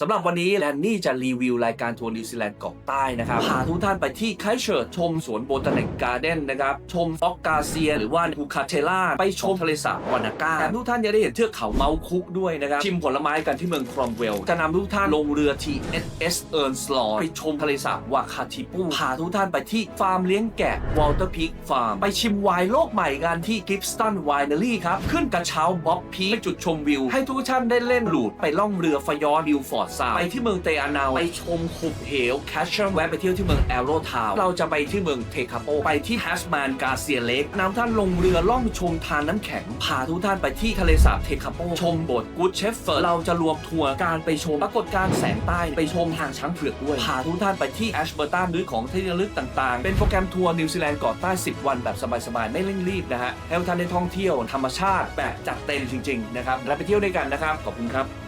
สำหรับวันนี้แลนนี่จะรีวิวรายการทัวร์นิวซีแลนด์เกาะใต้นะครับพาทุกท่านไปที่ไคเชิร์ชมสวนโบตานิกการ์เด้นนะครับ ชมฟอกกาเซีย หรือว่าฮูคาเทล่า ไปชมทะเลสาบวานาก้าแถมทุกท่านยังได้เห็นเทือกเขาเมาส์คุกด้วยนะครับ ชิมผลไม้กันที่เมืองครอมเวล จะนำทุกท่านลงเรือ TSS เอิร์นสลอไปชมทะเลสาบวาคาทิปูพาทุกท่านไปที่ฟาร์มเลี้ยงแกะวอลเตอร์พิกฟาร์มไปชิมไวน์โลกใหม่กันที่กิฟสตันไวน์เนอรี่ครับขึ้นกระเช้าบ๊อบพีไปจุดชมวิว ให้ทุกท่านได้เล่นหลูดไปล่องเรือฟยอนบิวฟอร์ดซาวไปที่เมืองเตอานาไปชมหุบเหวแคชเชอร์แวะไปเที่ยวที่เมืองแอโรทาวเราจะไปที่เมืองเทคาโปไปที่แฮสแมนกาเซียเล็กนำท่านลงเรือล่องชมทานน้ำแข็งพาทุกท่านไปที่ทะเลสาบเทคาโปชมโบสถ์กูดเชฟเฟอร์เราจะรวมทัวร์การไปชมปรากฏการณ์แสงใต้ไปชมทางช้างเผือกด้วยพาทุกท่านไปที่แอชเบอร์ตันหรือของที่ระลึกต่างๆ เป็นโปรแกรมทัวร์นิวซีแลนด์เกาะใต้ 10 วันแบบสบายๆไม่เร่งรีบนะฮะให้ทุกท่านได้ท่องเที่ยวธรรมชาติแบบจัดเต็มจริงๆนะครับและไปเที่ยวด้วยกันนะครับขอบคุณครับ